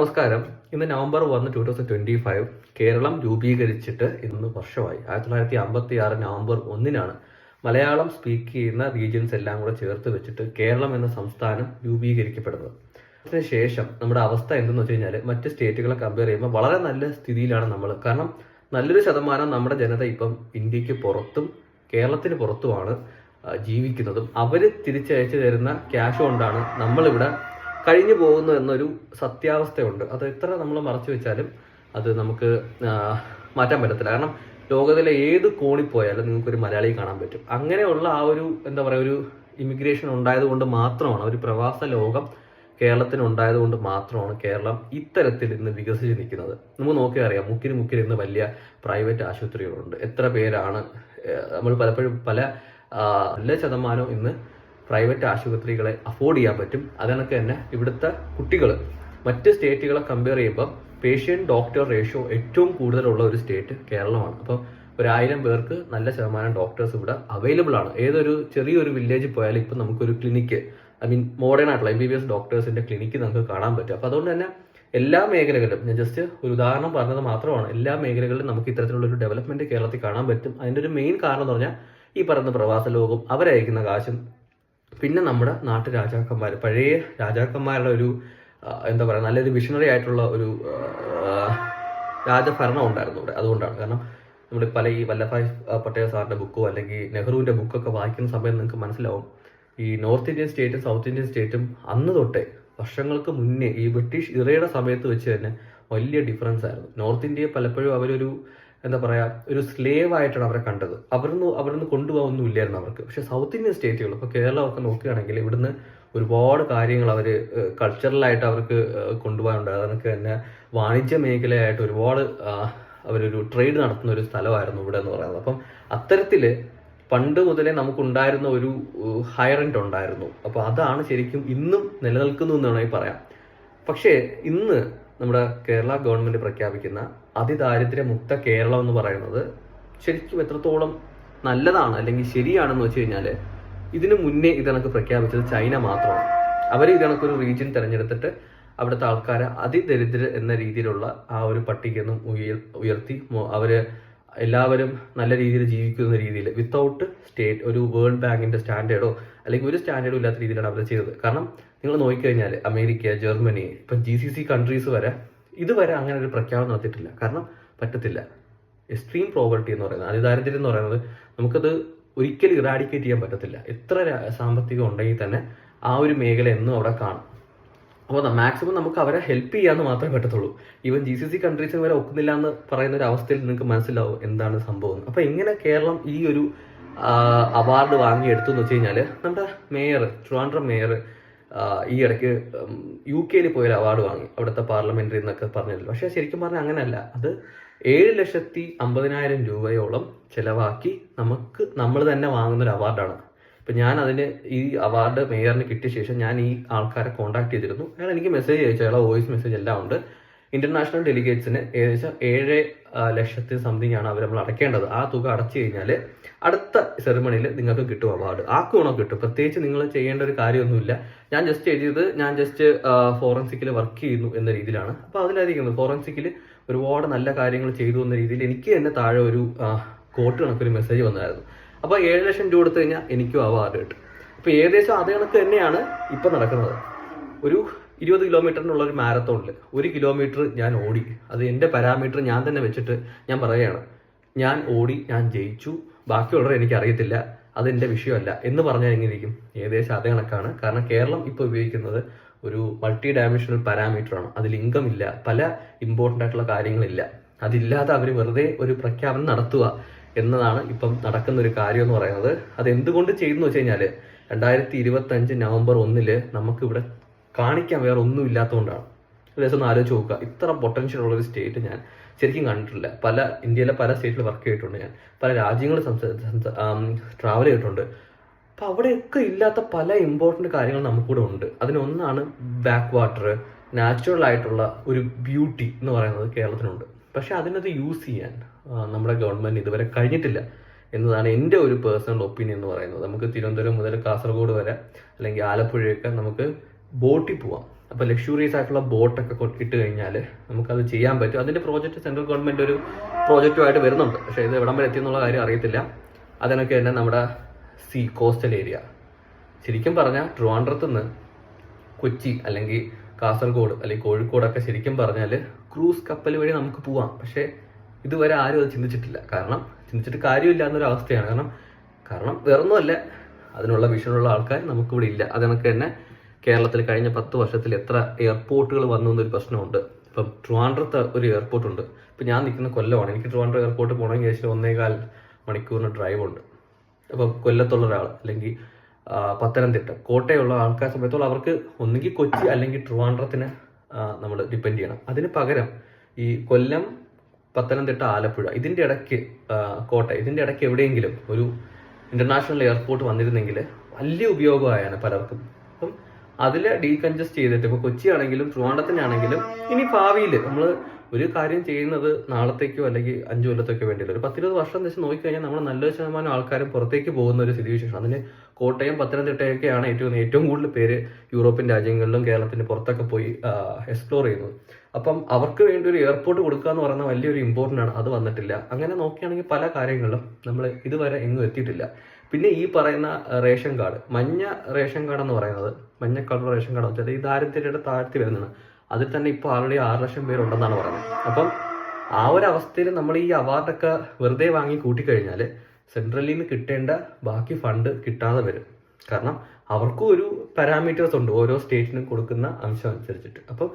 നമസ്കാരം. ഇന്ന് നവംബർ ഒന്ന് two thousand twenty five Keralam രൂപീകരിച്ചിട്ട് ഇന്ന് വർഷമായി. ആയിരത്തി തൊള്ളായിരത്തി അമ്പത്തി ആറ് നവംബർ ഒന്നിനാണ് മലയാളം സ്പീക്ക് ചെയ്യുന്ന റീജിയൻസ് എല്ലാം കൂടെ ചേർത്ത് വെച്ചിട്ട് കേരളം എന്ന സംസ്ഥാനം രൂപീകരിക്കപ്പെടുന്നത്. അതിനുശേഷം നമ്മുടെ അവസ്ഥ എന്തെന്ന് വെച്ച് കഴിഞ്ഞാൽ മറ്റ് സ്റ്റേറ്റുകളെ കമ്പയർ ചെയ്യുമ്പോൾ വളരെ നല്ല സ്ഥിതിയിലാണ് നമ്മൾ കാരണം നല്ലൊരു ശതമാനം നമ്മുടെ ജനത ഇപ്പം ഇന്ത്യയ്ക്ക് പുറത്തും കേരളത്തിന് പുറത്തുമാണ് ജീവിക്കുന്നതും. അവർ തിരിച്ചയച്ചു തരുന്ന ക്യാഷ് കൊണ്ടാണ് നമ്മളിവിടെ കഴിഞ്ഞു പോകുന്നു എന്നൊരു സത്യാവസ്ഥയുണ്ട്. അത് എത്ര നമ്മൾ മറച്ചു വെച്ചാലും അത് നമുക്ക് മാറ്റാൻ പറ്റത്തില്ല. കാരണം ലോകത്തിലെ ഏത് കോണിൽ പോയാലും നിങ്ങൾക്കൊരു മലയാളി കാണാൻ പറ്റും. അങ്ങനെയുള്ള ആ ഒരു എന്താ പറയുക ഒരു ഇമിഗ്രേഷൻ ഉണ്ടായത് കൊണ്ട് മാത്രമാണ് ഒരു പ്രവാസ ലോകം കേരളത്തിന് ഉണ്ടായത് കൊണ്ട് മാത്രമാണ് കേരളം ഇത്തരത്തിൽ ഇന്ന് വികസിച്ച് നിൽക്കുന്നത്. നമുക്ക് നോക്കിയാൽ അറിയാം മുക്കിന് മുക്കിന് ഇന്ന് വലിയ പ്രൈവറ്റ് ആശുപത്രികളുണ്ട്. എത്ര പേരാണ് നമ്മൾ പലപ്പോഴും പല നല്ല ശതമാനവും ഇന്ന് പ്രൈവറ്റ് ആശുപത്രികളെ അഫോർഡ് ചെയ്യാൻ പറ്റും. അതിനൊക്കെ തന്നെ ഇവിടുത്തെ കുട്ടികൾ മറ്റ് സ്റ്റേറ്റുകളെ കമ്പയർ ചെയ്യുമ്പോൾ പേഷ്യന്റ് ഡോക്ടർ റേഷ്യോ ഏറ്റവും കൂടുതലുള്ള ഒരു സ്റ്റേറ്റ് കേരളമാണ്. അപ്പോൾ ഒരായിരം പേർക്ക് നല്ല ശതമാനം ഡോക്ടേഴ്സ് ഇവിടെ അവൈലബിൾ ആണ്. ഏതൊരു ചെറിയൊരു വില്ലേജിൽ പോയാലും ഇപ്പം നമുക്കൊരു ക്ലിനിക്ക് ഐ മീൻ മോഡേൺ ആയിട്ടുള്ള എം ബി ബി എസ് ഡോക്ടേഴ്സിന്റെ ക്ലിനിക്ക് നമുക്ക് കാണാൻ പറ്റും. അപ്പോൾ അതുകൊണ്ട് തന്നെ എല്ലാ മേഖലകളിലും ഞാൻ ജസ്റ്റ് ഒരു ഉദാഹരണം പറഞ്ഞത് മാത്രമാണ് എല്ലാ മേഖലകളിലും നമുക്ക് ഇത്തരത്തിലുള്ള ഒരു ഡെവലപ്മെന്റ് കേരളത്തിൽ കാണാൻ പറ്റും. അതിന്റെ ഒരു മെയിൻ കാരണം എന്ന് പറഞ്ഞാൽ ഈ പറയുന്ന പ്രവാസ ലോകം അവരയക്കുന്ന കാശും പിന്നെ നമ്മുടെ നാട്ടു രാജാക്കന്മാർ പഴയ രാജാക്കന്മാരുടെ ഒരു എന്താ പറയുക നല്ലൊരു വിഷണറി ആയിട്ടുള്ള ഒരു രാജഭരണം ഉണ്ടായിരുന്നു ഇവിടെ അതുകൊണ്ടാണ്. കാരണം നമ്മൾ പല ഈ വല്ലഭായ് പട്ടേൽ സാറിന്റെ ബുക്കോ അല്ലെങ്കിൽ നെഹ്റുവിന്റെ ബുക്കൊക്കെ വായിക്കുന്ന സമയം നിങ്ങൾക്ക് മനസ്സിലാവും. ഈ നോർത്ത് ഇന്ത്യൻ സ്റ്റേറ്റും സൗത്ത് ഇന്ത്യൻ സ്റ്റേറ്റും അന്ന് തൊട്ടേ വർഷങ്ങൾക്ക് മുന്നേ ഈ ബ്രിട്ടീഷ് ഇറയുടെ സമയത്ത് വെച്ച് തന്നെ വലിയ ഡിഫറൻസ് ആയിരുന്നു. നോർത്ത് ഇന്ത്യയെ പലപ്പോഴും അവരൊരു എന്താ പറയാ ഒരു സ്ലേവ് ആയിട്ടാണ് അവരെ കണ്ടത്. അവരൊന്നും അവരൊന്നും കൊണ്ടുപോകാനൊന്നും ഇല്ലായിരുന്നു അവർക്ക്. പക്ഷെ സൗത്ത് ഇന്ത്യൻ സ്റ്റേറ്റുകൾ ഇപ്പോൾ കേരളം ഒക്കെ നോക്കുകയാണെങ്കിൽ ഇവിടുന്ന് ഒരുപാട് കാര്യങ്ങൾ അവർ കൾച്ചറലായിട്ട് അവർക്ക് കൊണ്ടുപോകാനുണ്ട്. അതൊക്കെ തന്നെ വാണിജ്യ മേഖലയായിട്ട് ഒരുപാട് അവരൊരു ട്രേഡ് നടത്തുന്ന ഒരു സ്ഥലമായിരുന്നു ഇവിടെ എന്ന് പറയുന്നത്. അപ്പം അത്തരത്തിൽ പണ്ട് മുതലേ നമുക്കുണ്ടായിരുന്ന ഒരു ഹയറന്റ് ഉണ്ടായിരുന്നു. അപ്പോൾ അതാണ് ശരിക്കും ഇന്നും നിലനിൽക്കുന്നു എന്ന് വേണമെങ്കിൽ പറയാം പക്ഷേ ഇന്ന് നമ്മുടെ കേരള ഗവൺമെന്റ് പ്രഖ്യാപിക്കുന്ന അതിദാരിദ്ര്യമുക്ത കേരളം എന്ന് പറയുന്നത് ശരിക്കും എത്രത്തോളം നല്ലതാണ് അല്ലെങ്കിൽ ശരിയാണെന്ന് വെച്ച് കഴിഞ്ഞാൽ ഇതിനു മുന്നേ ഇതണക്ക് പ്രഖ്യാപിച്ചത് ചൈന മാത്രമാണ്. അവർ ഇതണക്കൊരു റീജിയൻ തിരഞ്ഞെടുത്തിട്ട് അവിടുത്തെ ആൾക്കാരെ അതിദരിദ്ര എന്ന രീതിയിലുള്ള ആ ഒരു പട്ടികയിൽ നിന്നും ഉയർത്തി അവർ എല്ലാവരും നല്ല രീതിയിൽ ജീവിക്കുന്ന രീതിയിൽ വിത്തൗട്ട് സ്റ്റേറ്റ് ഒരു വേൾഡ് ബാങ്കിന്റെ സ്റ്റാൻഡേർഡോ അല്ലെങ്കിൽ ഒരു സ്റ്റാൻഡേർഡോ ഇല്ലാത്ത രീതിയിലാണ് അവർ ചെയ്തത്. കാരണം നിങ്ങൾ നോക്കിക്കഴിഞ്ഞാൽ അമേരിക്ക ജർമ്മനി ഇപ്പം ജി സി സി കൺട്രീസ് വരെ ഇതുവരെ അങ്ങനെ ഒരു പ്രഖ്യാപനം നടത്തിയിട്ടില്ല. കാരണം പറ്റത്തില്ല. എക്സ്ട്രീം പ്രോപ്പർട്ടി എന്ന് പറയുന്നത് അതിദാരിദ്ര്യം എന്ന് പറയുന്നത് നമുക്കത് ഒരിക്കലും ഇറാഡിക്കേറ്റ് ചെയ്യാൻ പറ്റത്തില്ല. എത്ര സാമ്പത്തികം ഉണ്ടെങ്കിൽ തന്നെ ആ ഒരു മേഖല എന്നും അവിടെ കാണും. അപ്പോൾ മാക്സിമം നമുക്ക് അവരെ ഹെൽപ്പ് ചെയ്യാമെന്ന് മാത്രമേ പറ്റത്തുള്ളൂ. ഈവൻ ജി സി സി കൺട്രീസിന് വരെ ഒക്കുന്നില്ല എന്ന് പറയുന്ന ഒരു അവസ്ഥയിൽ നിങ്ങൾക്ക് മനസ്സിലാവും എന്താണ് സംഭവം. അപ്പോൾ എങ്ങനെ കേരളം ഈ ഒരു അവാർഡ് വാങ്ങിയെടുത്തു എന്ന് വെച്ച് കഴിഞ്ഞാൽ നമ്മുടെ മേയർ ട്രിവാൻഡ്രം മേയർ ഈ ഇടയ്ക്ക് യു കെയിൽ പോയൊരു അവാർഡ് വാങ്ങി. അവിടുത്തെ പാർലമെന്ററി എന്നൊക്കെ പറഞ്ഞില്ല പക്ഷേ ശരിക്കും പറഞ്ഞാൽ അങ്ങനെയല്ല. അത് ഏഴ് ലക്ഷത്തി അമ്പതിനായിരം രൂപയോളം ചിലവാക്കി നമുക്ക് നമ്മൾ തന്നെ വാങ്ങുന്ന ഒരു അവാർഡാണ് ഇപ്പം ഞാൻ അതിന് ഈ അവാർഡ് മേയറിന് കിട്ടിയ ശേഷം ഞാൻ ഈ ആൾക്കാരെ കോൺടാക്ട് ചെയ്തിരുന്നു. അയാൾ എനിക്ക് മെസ്സേജ് അയച്ചു. അയാളെ വോയിസ് മെസ്സേജ് എല്ലാം ഉണ്ട്. ഇന്റർനാഷണൽ ഡെലിഗേറ്റ്സിന് ഏകദേശം ഏഴ് ആ, ലക്ഷത്തി സംതിങ് ആണ് അവർ നമ്മൾ അടയ്ക്കേണ്ടത്. ആ തുക അടച്ചു കഴിഞ്ഞാൽ അടുത്ത സെറിമണിയിൽ നിങ്ങൾക്ക് കിട്ടും അവാർഡ് ആർക്ക് വേണോ കിട്ടും. പ്രത്യേകിച്ച് നിങ്ങൾ ചെയ്യേണ്ട ഒരു കാര്യമൊന്നുമില്ല. ഞാൻ ജസ്റ്റ് എഴുതിയത് ഞാൻ ജസ്റ്റ് ഫോറൻസിക്കിൽ വർക്ക് ചെയ്യുന്നു എന്ന രീതിയിലാണ്. അപ്പോൾ അതിലായിരിക്കുന്നത് ഫോറൻസിക്കിൽ ഒരുപാട് നല്ല കാര്യങ്ങൾ ചെയ്തു എന്ന രീതിയിൽ എനിക്ക് തന്നെ താഴെ ഒരു കോട്ട് കണക്കൊരു മെസ്സേജ് വന്നായിരുന്നു. അപ്പോൾ ഏഴ് ലക്ഷം രൂപ കൊടുത്തു കഴിഞ്ഞാൽ എനിക്കും അവാർഡ് കിട്ടും അപ്പോൾ ഏകദേശം അതേ കണക്ക് തന്നെയാണ് ഇപ്പം നടക്കുന്നത്. ഒരു ഇരുപത് കിലോമീറ്ററിനുള്ള ഒരു മാരത്തോണിൽ ഒരു കിലോമീറ്റർ ഞാൻ ഓടി. അത് എന്റെ പാരാമീറ്റർ ഞാൻ തന്നെ വെച്ചിട്ട് ഞാൻ പറയുകയാണ്. ഞാൻ ഓടി ഞാൻ ജയിച്ചു. ബാക്കിയുള്ളവരെ എനിക്ക് അറിയത്തില്ല. അതെന്റെ വിഷയമല്ല. എന്ന് പറഞ്ഞാൽ എങ്ങനെ ഇരിക്കും ഏകദേശം അതേ കണക്കാണ്. കാരണം കേരളം ഇപ്പോൾ ഉപയോഗിക്കുന്നത് ഒരു മൾട്ടി ഡയമെൻഷണൽ പാരാമീറ്റർ ആണ്. അതിൽ ഇൻകം ഇല്ല. പല ഇമ്പോർട്ടന്റ് ആയിട്ടുള്ള കാര്യങ്ങളില്ല. അതില്ലാതെ അവർ വെറുതെ ഒരു പ്രഖ്യാപനം നടത്തുക. എന്നതാണ് ഇപ്പം നടക്കുന്ന ഒരു കാര്യം എന്ന് പറയുന്നത്. അത് എന്തുകൊണ്ട് ചെയ്യുന്നു വെച്ച് കഴിഞ്ഞാൽ രണ്ടായിരത്തി ഇരുപത്തി അഞ്ച് നവംബർ ഒന്നിൽ നമുക്കിവിടെ കാണിക്കാൻ വേറെ ഒന്നും ഇല്ലാത്തതുകൊണ്ടാണ്. ഏകദേശം ഒന്ന് ആലോചിച്ച് നോക്കുക. ഇത്ര പൊട്ടൻഷ്യൽ ഉള്ള ഒരു സ്റ്റേറ്റ് ഞാൻ ശരിക്കും കണ്ടിട്ടില്ല. പല ഇന്ത്യയിലെ പല സ്റ്റേറ്റിൽ വർക്ക് ചെയ്തിട്ടുണ്ട് ഞാൻ. പല രാജ്യങ്ങൾ ട്രാവൽ ചെയ്തിട്ടുണ്ട്. അപ്പൊ അവിടെയൊക്കെ ഇല്ലാത്ത പല ഇമ്പോർട്ടന്റ് കാര്യങ്ങൾ നമുക്കിവിടെ ഉണ്ട്. അതിനൊന്നാണ് ബാക്ക് വാട്ടർ നാച്ചുറൽ ആയിട്ടുള്ള ഒരു ബ്യൂട്ടി എന്ന് പറയുന്നത് കേരളത്തിനുണ്ട് പക്ഷെ അതിനത് യൂസ് ചെയ്യാൻ നമ്മുടെ ഗവൺമെന്റ് ഇതുവരെ കഴിഞ്ഞിട്ടില്ല എന്നതാണ് എന്റെ ഒരു പേഴ്സണൽ ഒപ്പീനിയൻ എന്ന് പറയുന്നത്. നമുക്ക് തിരുവനന്തപുരം മുതൽ കാസർഗോഡ് വരെ അല്ലെങ്കിൽ ആലപ്പുഴയൊക്കെ നമുക്ക് ബോട്ടിൽ പോവാം. അപ്പോൾ ലക്ഷൂറിയസ് ആയിട്ടുള്ള ബോട്ടൊക്കെ ഇട്ട് കഴിഞ്ഞാൽ നമുക്കത് ചെയ്യാൻ പറ്റും. അതിന്റെ പ്രോജക്റ്റ് സെൻട്രൽ ഗവൺമെന്റ് ഒരു പ്രോജക്റ്റുമായിട്ട് വരുന്നുണ്ട്. പക്ഷേ ഇത് എവിടം വരെ എത്തിയെന്നുള്ള കാര്യം അറിയത്തില്ല. അതിനൊക്കെ തന്നെ നമ്മുടെ സീ കോസ്റ്റൽ ഏരിയ ശരിക്കും പറഞ്ഞാൽ ട്രിവാൻഡ്രത്ത് നിന്ന് കൊച്ചി അല്ലെങ്കിൽ കാസർഗോഡ് അല്ലെങ്കിൽ കോഴിക്കോടൊക്കെ ശരിക്കും പറഞ്ഞാൽ ക്രൂസ് കപ്പൽ വഴി നമുക്ക് പോവാം. പക്ഷേ ഇതുവരെ ആരും അത് ചിന്തിച്ചിട്ടില്ല. കാരണം ചിന്തിച്ചിട്ട് കാര്യമില്ല എന്നൊരു അവസ്ഥയാണ്. കാരണം കാരണം വേറൊന്നുമല്ല. അതിനുള്ള വിഷനുള്ള ആൾക്കാർ നമുക്കിവിടെ ഇല്ല. അതിനൊക്കെ തന്നെ കേരളത്തിൽ കഴിഞ്ഞ പത്ത് വർഷത്തിൽ എത്ര എയർപോർട്ടുകൾ വന്നു എന്നൊരു പ്രശ്നമുണ്ട്. ഇപ്പം ട്രിവാൻഡ്രത്ത് ഒരു എയർപോർട്ട് ഉണ്ട് ഇപ്പം ഞാൻ നിൽക്കുന്ന കൊല്ലമാണ്. എനിക്ക് ട്രിവാൻഡ്രം എയർപോർട്ട് പോകണമെങ്കിൽ ഏകദേശം ഒന്നേകാൽ മണിക്കൂറിന് ഡ്രൈവ് ഉണ്ട് അപ്പം കൊല്ലത്തുള്ള ഒരാൾ അല്ലെങ്കിൽ പത്തനംതിട്ട കോട്ടയുള്ള ആൾക്കാരെ സംബന്ധിച്ചോളം അവർക്ക് ഒന്നുകിൽ കൊച്ചി അല്ലെങ്കിൽ ട്രിവാൻഡ്രത്തിന് നമ്മൾ ഡിപ്പെൻഡ് ചെയ്യണം. അതിന് പകരം ഈ കൊല്ലം പത്തനംതിട്ട ആലപ്പുഴ. ഇതിന്റെ ഇടയ്ക്ക് കോട്ട. ഇതിന്റെ ഇടയ്ക്ക് എവിടെയെങ്കിലും ഒരു ഇന്റർനാഷണൽ എയർപോർട്ട് വന്നിരുന്നെങ്കിൽ വലിയ ഉപയോഗമായാണ് പലർക്കും. അപ്പം അതിൽ ഡീകൺജസ്റ്റ് ചെയ്തിട്ട് ഇപ്പോൾ കൊച്ചി ആണെങ്കിലും ട്രിവാൻഡ്രത്തിനാണെങ്കിലും ഇനി ഭാവിയിൽ നമ്മൾ ഒരു കാര്യം ചെയ്യുന്നത് നാളത്തേക്കോ അല്ലെങ്കിൽ അഞ്ചു കൊല്ലത്തേക്കോ വേണ്ടിയില്ല. ഒരു പത്തിരുപത് വർഷം വെച്ച് നോക്കിക്കഴിഞ്ഞാൽ നമ്മൾ നല്ലൊരു ശതമാനം ആൾക്കാരും പുറത്തേക്ക് പോകുന്ന ഒരു സ്ഥിതിവിശേഷം അതിന് കോട്ടയം പത്തനംതിട്ടയൊക്കെയാണ് ഏറ്റവും ഏറ്റവും കൂടുതൽ പേര് യൂറോപ്യൻ രാജ്യങ്ങളിലും കേരളത്തിന്റെ പുറത്തൊക്കെ പോയി എക്സ്പ്ലോർ ചെയ്യുന്നത്. അപ്പം അവർക്ക് വേണ്ടി ഒരു എയർപോർട്ട് കൊടുക്കുക എന്ന് പറയുന്ന വലിയൊരു ഇമ്പോർട്ടന്റ് ആണ് അത് വന്നിട്ടില്ല. അങ്ങനെ നോക്കുകയാണെങ്കിൽ പല കാര്യങ്ങളും നമ്മൾ ഇതുവരെ എങ്ങും എത്തിയിട്ടില്ല. പിന്നെ ഈ പറയുന്ന റേഷൻ കാർഡ് മഞ്ഞ റേഷൻ കാർഡ് എന്ന് പറയുന്നത് മഞ്ഞ കളർ റേഷൻ കാർഡ് വെച്ചാൽ ഈ ദാരിദ്ര്യയുടെ താഴ്ത്തി വരുന്നതാണ്. അതിൽ തന്നെ ഇപ്പോൾ ആൾറെഡി ആറ് ലക്ഷം പേരുണ്ടെന്നാണ് പറയുന്നത്. അപ്പം ആ ഒരു അവസ്ഥയിൽ നമ്മൾ ഈ അവാർഡൊക്കെ വെറുതെ വാങ്ങി കൂട്ടിക്കഴിഞ്ഞാൽ സെൻട്രലിൽ നിന്ന് കിട്ടേണ്ട ബാക്കി ഫണ്ട് കിട്ടാതെ വരും. കാരണം അവർക്കും ഒരു പാരാമീറ്റേഴ്സ് ഉണ്ട് ഓരോ സ്റ്റേറ്റിനും കൊടുക്കുന്ന അംശം അനുസരിച്ചിട്ട്. അപ്പം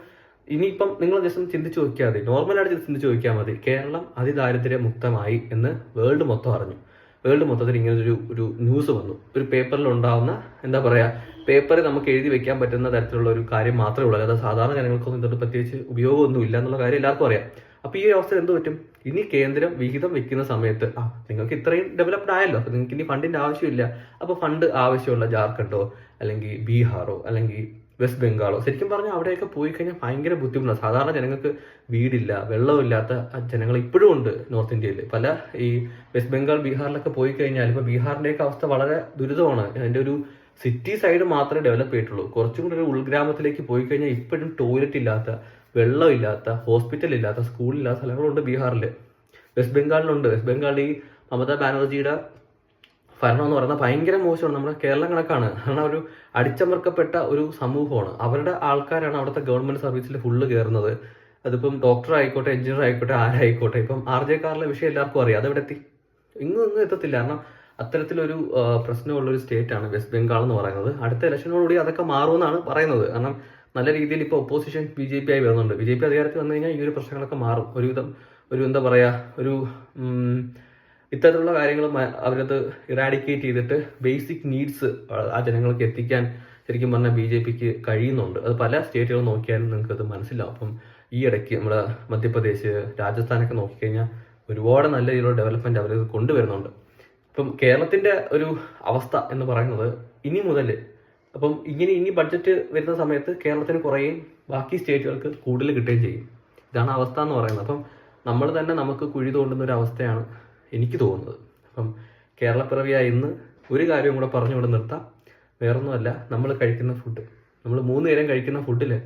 ഇനിയിപ്പം നിങ്ങൾ ജസ്റ്റ് ചിന്തിച്ച് നോക്കിയാൽ മതി. നോർമലായിട്ട് ചിന്തിച്ച് നോക്കിയാൽ മതി. കേരളം അതിദാരിദ്ര്യ മുക്തമായി എന്ന് വേൾഡ് മൊത്തം അറിഞ്ഞു. വേൾഡ് മൊത്തത്തിൽ ഇങ്ങനെ ഒരു ഒരു ന്യൂസ് വന്നു. ഒരു പേപ്പറിൽ ഉണ്ടാവുന്ന എന്താ പറയുക പേപ്പറിൽ നമുക്ക് എഴുതി വെക്കാൻ പറ്റുന്ന തരത്തിലുള്ള ഒരു കാര്യം മാത്രമേ ഉള്ളൂ. അതായത് സാധാരണ ജനങ്ങൾക്കൊന്നും ഇതുകൊണ്ട് പ്രത്യേകിച്ച് ഉപയോഗമൊന്നും ഇല്ല എന്നുള്ള കാര്യം എല്ലാവർക്കും അറിയാം. അപ്പൊ ഈ ഒരു അവസ്ഥയിൽ എന്ത് പറ്റും? ഇനി കേന്ദ്രം വിഹിതം വെക്കുന്ന സമയത്ത് ആ നിങ്ങൾക്ക് ഇത്രയും ഡെവലപ്ഡ് ആയല്ലോ. അപ്പൊ നിങ്ങൾക്ക് ഇനി ഫണ്ടിന്റെ ആവശ്യമില്ല. അപ്പൊ ഫണ്ട് ആവശ്യമുള്ള ജാർഖണ്ഡോ അല്ലെങ്കിൽ ബീഹാറോ അല്ലെങ്കിൽ വെസ്റ്റ് ബംഗാളോ. ശരിക്കും പറഞ്ഞാൽ അവിടെയൊക്കെ പോയി കഴിഞ്ഞാൽ ഭയങ്കര ബുദ്ധിമുട്ടാണ് സാധാരണ ജനങ്ങൾക്ക് വീടില്ല വെള്ളമില്ലാത്ത ജനങ്ങൾ ഇപ്പോഴും ഉണ്ട് നോർത്ത് ഇന്ത്യയിൽ പല ഈ വെസ്റ്റ് ബംഗാൾ ബീഹാറിലൊക്കെ പോയി കഴിഞ്ഞാൽ ഇപ്പൊ ബീഹാറിന്റെയൊക്കെ അവസ്ഥ വളരെ ദുരിതമാണ്. അതിന്റെ ഒരു സിറ്റി സൈഡ് മാത്രമേ ഡെവലപ്പ് ചെയ്തിട്ടുള്ളൂ. കുറച്ചും കൂടി ഒരു ഉൾഗ്രാമത്തിലേക്ക് പോയി കഴിഞ്ഞാൽ ഇപ്പോഴും ടോയ്ലറ്റ് ഇല്ലാത്ത വെള്ളമില്ലാത്ത ഹോസ്പിറ്റൽ ഇല്ലാത്ത സ്കൂളില്ലാത്ത സ്ഥലങ്ങളുണ്ട് ബീഹാറിൽ വെസ്റ്റ് ബംഗാളിലുണ്ട്. വെസ്റ്റ് ബംഗാളിൽ ഈ മമതാ ബാനർജിയുടെ ഭരണം എന്ന് പറയുന്നത് ഭയങ്കര മോശമാണ്. നമ്മുടെ കേരളം കണക്കാണ്. കാരണം ഒരു അടിച്ചമർക്കപ്പെട്ട ഒരു സമൂഹമാണ്. അവരുടെ ആൾക്കാരാണ് അവിടുത്തെ ഗവൺമെന്റ് സർവീസിൽ ഫുള്ള് കയറുന്നത് അതിപ്പം ഡോക്ടർ ആയിക്കോട്ടെ എഞ്ചിനീയർ ആയിക്കോട്ടെ ആരായിക്കോട്ടെ. ഇപ്പം ആർ ജെ കാറിലെ വിഷയം എല്ലാവർക്കും അറിയാം. അതെവിടെ എത്തി? ഇങ്ങും ഒന്നും എത്തത്തില്ല. കാരണം അത്തരത്തിലൊരു സ്റ്റേറ്റ് ആണ് വെസ്റ്റ് ബംഗാൾ എന്ന് പറയുന്നത്. അടുത്ത ഇലക്ഷനോടുകൂടി അതൊക്കെ മാറുമെന്നാണ് പറയുന്നത്. കാരണം നല്ല രീതിയിൽ ഇപ്പോൾ ഒപ്പോസിഷൻ ബി ജെ പി ആയി വരുന്നുണ്ട്. ബി ജെ പി അധികാരത്തിൽ വന്നു കഴിഞ്ഞാൽ ഈ ഒരു പ്രശ്നങ്ങളൊക്കെ മാറും. ഒരുവിധം ഒരു എന്താ പറയാ ഒരു ഇത്തരത്തിലുള്ള കാര്യങ്ങൾ അവരത് ഇറാഡിക്കേറ്റ് ചെയ്തിട്ട് ബേസിക് നീഡ്സ് ആ ജനങ്ങൾക്ക് എത്തിക്കാൻ ശരിക്കും പറഞ്ഞാൽ ബി ജെ പിക്ക് കഴിയുന്നുണ്ട്. അത് പല സ്റ്റേറ്റുകൾ നോക്കിയാലും അത് മനസ്സിലാവും. അപ്പം ഈ ഇടയ്ക്ക് നമ്മുടെ മധ്യപ്രദേശ് രാജസ്ഥാനൊക്കെ നോക്കിക്കഴിഞ്ഞാൽ ഒരുപാട് നല്ല രീതിയിലുള്ള ഡെവലപ്മെന്റ് അവർ കൊണ്ടുവരുന്നുണ്ട്. ഇപ്പം കേരളത്തിന്റെ ഒരു അവസ്ഥ എന്ന് പറയുന്നത് ഇനി മുതൽ അപ്പം ഇങ്ങനെ ഇനി ബഡ്ജറ്റ് വരുന്ന സമയത്ത് കേരളത്തിന് കുറയും ബാക്കി സ്റ്റേറ്റുകൾക്ക് കൂടുതൽ കിട്ടുകയും ചെയ്യും. ഇതാണ് അവസ്ഥ എന്ന് പറയുന്നത്. അപ്പം നമ്മൾ തന്നെ നമുക്ക് കുഴി തോണ്ടുന്ന ഒരു അവസ്ഥയാണ് എനിക്ക് തോന്നുന്നത്. അപ്പം കേരളപ്പിറവിയായ ഇന്ന് ഒരു കാര്യം കൂടെ പറഞ്ഞുകൊണ്ട് നിർത്താം. വേറൊന്നുമല്ല നമ്മൾ കഴിക്കുന്ന ഫുഡ് നമ്മൾ മൂന്ന് നേരം കഴിക്കുന്ന ഫുഡിൽ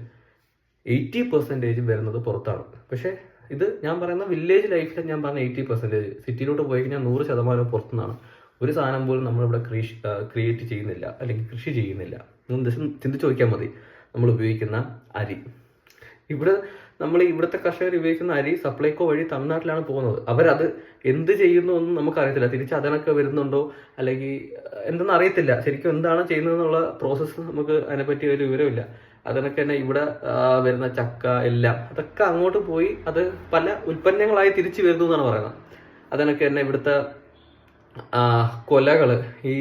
എയ്റ്റി പെർസെന്റേജ് വരുന്നത് പുറത്താണ്. പക്ഷേ ഇത് ഞാൻ പറയുന്ന വില്ലേജ് ലൈഫിൽ ഞാൻ പറഞ്ഞ എയ്റ്റി പെർസെന്റേജ് സിറ്റിയിലോട്ട് പോയി കഴിഞ്ഞാൽ നൂറ് ശതമാനം പുറത്തുനിന്നാണ്. ഒരു സാധനം പോലും നമ്മളിവിടെ കൃഷി ക്രിയേറ്റ് ചെയ്യുന്നില്ല അല്ലെങ്കിൽ കൃഷി ചെയ്യുന്നില്ല. ചിന്തിച്ച് നോക്കിയാൽ മതി. നമ്മൾ ഉപയോഗിക്കുന്ന അരി. ഇവിടെ നമ്മൾ ഇവിടുത്തെ കർഷകർ ഉപയോഗിക്കുന്ന അരി സപ്ലൈകോ വഴി തമിഴ്നാട്ടിലാണ് പോകുന്നത്. അവരത് എന്ത് ചെയ്യുന്നു എന്നും നമുക്കറിയത്തില്ല. തിരിച്ച് അതിനൊക്കെ വരുന്നുണ്ടോ? അല്ലെങ്കിൽ എന്തെന്ന് അറിയത്തില്ല. ശരിക്കും എന്താണ് ചെയ്യുന്നതെന്നുള്ള പ്രോസസ്സ് നമുക്ക് അതിനെപ്പറ്റി ഒരു വിവരമില്ല. അതിനൊക്കെ തന്നെ ഇവിടെ വരുന്ന ചക്ക എല്ലാം അതൊക്കെ അങ്ങോട്ട് പോയി അത് പല ഉൽപ്പന്നങ്ങളായി തിരിച്ചു വരുന്നു എന്നാണ് പറയുന്നത്. അതിനൊക്കെ തന്നെ ഇവിടുത്തെ കൊലകൾ ഈ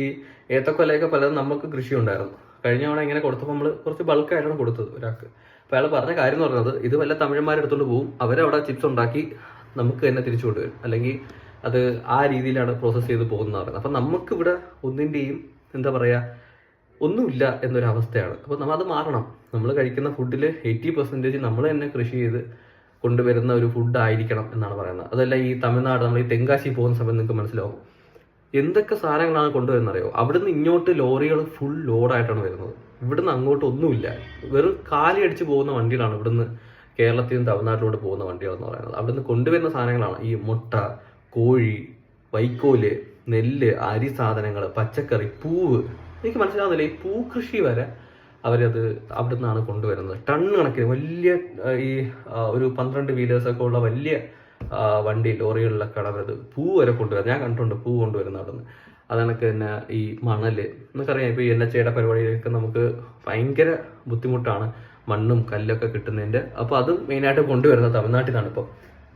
ഏത്തക്കൊലയൊക്കെ പലതും നമുക്ക് കൃഷി ഉണ്ടായിരുന്നു കഴിഞ്ഞ തവണ ഇങ്ങനെ കൊടുത്തപ്പോൾ നമ്മൾ കുറച്ച് ബൾക്കായിട്ടാണ് കൊടുത്തത് ഒരാൾക്ക്. അപ്പോൾ അയാൾ പറഞ്ഞ കാര്യം എന്ന് പറയുന്നത് ഇത് വല്ല തമിഴന്മാരെടുത്തോണ്ട് പോകും അവരവിടെ ചിപ്സ് ഉണ്ടാക്കി നമുക്ക് തന്നെ തിരിച്ചു കൊണ്ടുവരും. അല്ലെങ്കിൽ അത് ആ രീതിയിലാണ് പ്രോസസ്സ് ചെയ്ത് പോകുന്നത് പറയുന്നത്. നമുക്ക് ഇവിടെ ഒന്നിന്റെയും എന്താ പറയുക ഒന്നുമില്ല എന്നൊരു അവസ്ഥയാണ്. അപ്പോൾ നമ്മൾ അത് മാറണം. നമ്മൾ കഴിക്കുന്ന ഫുഡിൽ എയ്റ്റി പെർസെന്റേജ് നമ്മൾ തന്നെ കൃഷി ചെയ്ത് കൊണ്ടുവരുന്ന ഒരു ഫുഡ് ആയിരിക്കണം എന്നാണ് പറയുന്നത്. അതല്ല ഈ തമിഴ്നാട് നമ്മൾ ഈ തെങ്കാശി പോകുന്ന സമയത്ത് നിങ്ങൾക്ക് മനസ്സിലാവും. എന്തൊക്കെ സാധനങ്ങളാണ് കൊണ്ടുവരുന്നത് അറിയോ അവിടുന്ന് ഇങ്ങോട്ട് ലോറികൾ ഫുൾ ലോഡായിട്ടാണ് വരുന്നത്. ഇവിടുന്ന് അങ്ങോട്ട് ഒന്നുമില്ല. വെറും കാലി അടിച്ച് പോകുന്ന വണ്ടികളാണ് ഇവിടുന്ന് കേരളത്തിൽ നിന്ന് തമിഴ്നാട്ടിലോട്ട് പോകുന്ന വണ്ടികൾ എന്ന് പറയുന്നത്. അവിടുന്ന് കൊണ്ടുവരുന്ന സാധനങ്ങളാണ് ഈ മുട്ട കോഴി വൈക്കോൽ നെല്ല് അരി സാധനങ്ങൾ പച്ചക്കറി പൂവ്. എനിക്ക് മനസ്സിലാവുന്നില്ല. ഈ പൂ കൃഷി വരെ അവരത് അവിടെ നിന്നാണ് കൊണ്ടുവരുന്നത്. ടണ്ണ് കണക്കിന് വലിയ ഈ ഒരു പന്ത്രണ്ട് വീലേഴ്സൊക്കെ ഉള്ള വലിയ വണ്ടി ലോറികളിലൊക്കെ കടന്നത് പൂ വരെ കൊണ്ടുവരുന്നത് ഞാൻ കണ്ടിട്ടുണ്ട് പൂ കൊണ്ടുവരുന്ന അവിടെ നിന്ന് അതണക്ക് തന്നെ ഈ മണൽ നമുക്കറിയാം ഇപ്പോൾ ഈ എൻ എച്ച് പരിപാടിയിലൊക്കെ നമുക്ക് ഭയങ്കര ബുദ്ധിമുട്ടാണ് മണ്ണും കല്ലൊക്കെ കിട്ടുന്നതിന്റെ അപ്പോൾ അത് മെയിനായിട്ട് കൊണ്ടുവരുന്നത് തമിഴ്നാട്ടിൽ നിന്നാണ് ഇപ്പോൾ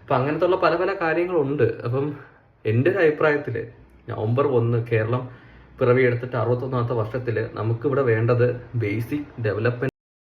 അപ്പം അങ്ങനത്തെ ഉള്ള പല പല കാര്യങ്ങളുണ്ട്. അപ്പം എന്റെ ഒരു അഭിപ്രായത്തിൽ നവംബർ ഒന്ന് കേരളം പിറവിയെടുത്തിട്ട് അറുപത്തൊന്നാമത്തെ വർഷത്തിൽ നമുക്കിവിടെ വേണ്ടത് ബേസിക് ഡെവലപ്മെന്റ്